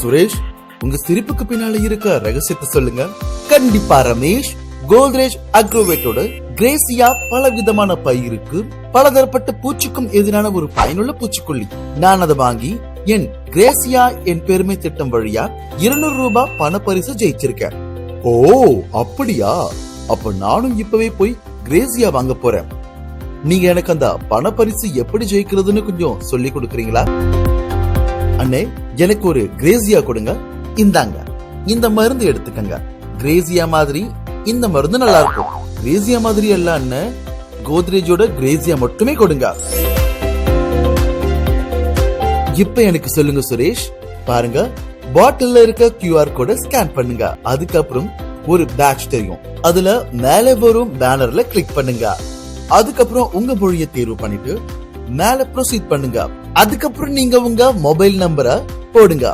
சுரேஷ் உங்க சிரிப்புக்கு பின்னால இருக்க ரகசியத்தை சொல்லுங்க. கண்டிப்பா ரமேஷ் கோத்ரேஜ் அக்ரோவேட்டோட கிரேசியா பல விதமான பயிருக்கு பலதரப்பட்ட பூச்சிக்கும் எதிரான ஒரு பயனுள்ள பூச்சிக்கொல்லி. நான் அதை வாங்கி என் கிரேசியா என் பெருமை திட்டம் வழியா இருநூறு ரூபாய் பணப்பரிசு ஜெயிச்சிருக்கேன். ஓ அப்படியா? அப்ப நானும் இப்பவே போய் கிரேசியா வாங்க போறேன். நீங்க எனக்கு அந்த பணப்பரிசு எப்படி ஜெயிக்கிறதுன்னு கொஞ்சம் சொல்லி கொடுக்கறீங்களா? அண்ணே எனக்கு ஒரு கிரேசியா கொடுங்க. இந்தாங்க. இந்த மருந்து எடுத்துக்கங்க. கிரேசியா மாதிரி இந்த மருந்து நல்லா இருக்கும் கிரேசியா மாதிரி அல்ல அண்ணன் கோத்ரேஜோட கிரேசியா மட்டுமே கொடுங்க. இப்ப எனக்கு சொல்லுங்க சுரேஷ். பாருங்க பாட்டில்ல இருக்க கியூஆர் கோட ஸ்கேன் பண்ணுங்க. அதுக்கப்புறம் ஒரு பேட்ச் தெரியும். அதுல மேலே வரும் பேனர்ல கிளிக் பண்ணுங்க. அதுக்கப்புறம் உங்க மொழியை தேர்வு பண்ணிட்டு மேல ப்ரொசீட் பண்ணுங்க. அதுக்கப்புறம் நீங்க உங்க மொபைல் நம்பரை போடுங்க.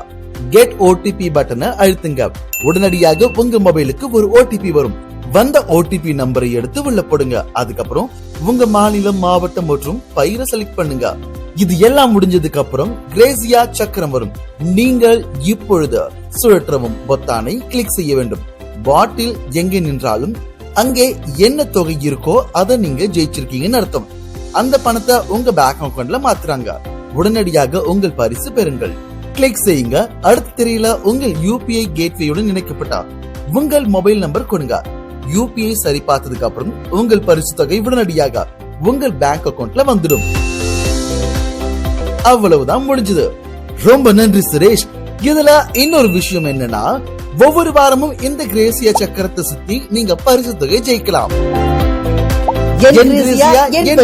கெட் ஓடிபி பட்டனை அழுத்துங்க. உடனடியாக உங்க மொபைலுக்கு ஒரு ஓடிபி வரும். வந்த ஓடிபி நம்பரை எடுத்து உள்ள போடுங்க. அதுக்கப்புறம் உங்க மாநிலம் மாவட்டம் மற்றும் பயிரை செலக்ட் பண்ணுங்க. இது எல்லாம் முடிஞ்சதுக்கு அப்புறம் கிரேசியா சக்கரம் வரும். நீங்கள் இப்பொழுது சுழற்றவும் பொத்தானை கிளிக் செய்ய வேண்டும். பாட்டில் எங்கே நின்றாலும் அங்கே என்ன தொகை இருக்கோ அதை நீங்க ஜெயிச்சிருக்கீங்கன்னு அர்த்தம். அந்த பணத்தை உங்க பேங்க் அக்கவுண்ட்ல மாத்துறாங்க. உடனடியாக உங்கள் பரிசு பெறுங்கள். கிளிக் செய்யுங்க. அடுத்த திரையில உங்கள் யூபிஐ கேட்வேயுடன் இணைக்கப்பட்டா உங்கள் மொபைல் நம்பர் கொடுங்க. யூபிஐ சரி பார்த்ததுக்கு அப்புறம் உங்கள் பரிசு தொகை உடனடியாக உங்கள் பேங்க் அக்கவுண்ட்ல வந்துடும். அவ்வளவுதான் முடிஞ்சது. ரொம்ப நன்றி சுரேஷ். இதுல இன்னொரு விஷயம் என்னன்னா ஒவ்வொரு வாரமும் இந்த கிரேசிய சக்கரத்தை சுத்தி நீங்க பரிசு தொகை ஜெயிக்கலாம். ಗೆದ್ದ